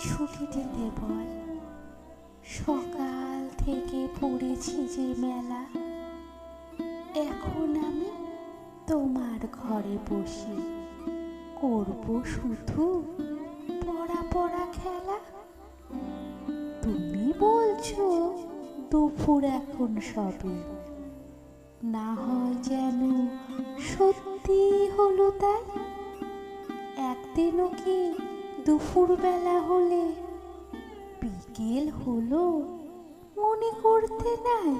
ছুটি দিতে বল সকাল থেকে পড়েছি যে মেলা। এখন আমি তোমার ঘরে বসি। করব শুধু পড়া পড়া খেলা। তুমি বলছো দুপুর এখন সবে। না হয় যেন সত্যি হলো তাই। একদিনও কি দুপুরবেলা হলে বিকেল হলো, মনে করতে নাই।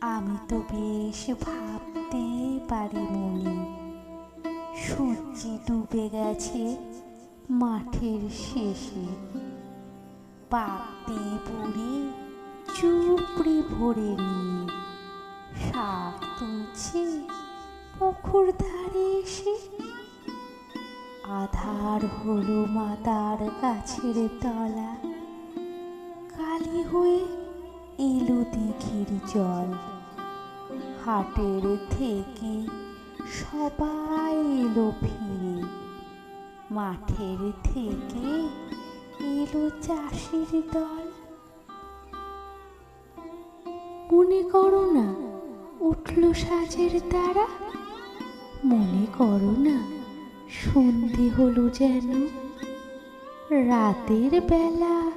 আমি তো বেশ ভাবতে পারি মনে, সূর্যি ডুবে গেছে মাঠের শেষে। পাপড়ি বুড়ি চুপড়ি ভরে নিয়ে শাক তুলছে পুকুর ধারে আধার হলো মাতার গাছের তলা। কালি হয়ে এলো দিঘির জল। হাটের থেকে সবাই এলো ফিরে মাঠের থেকে এলো চাষির দল। মনে করো না, উঠল সাজের তারা? মনে করো না সন্ধে হলো যেন রাতের বেলা।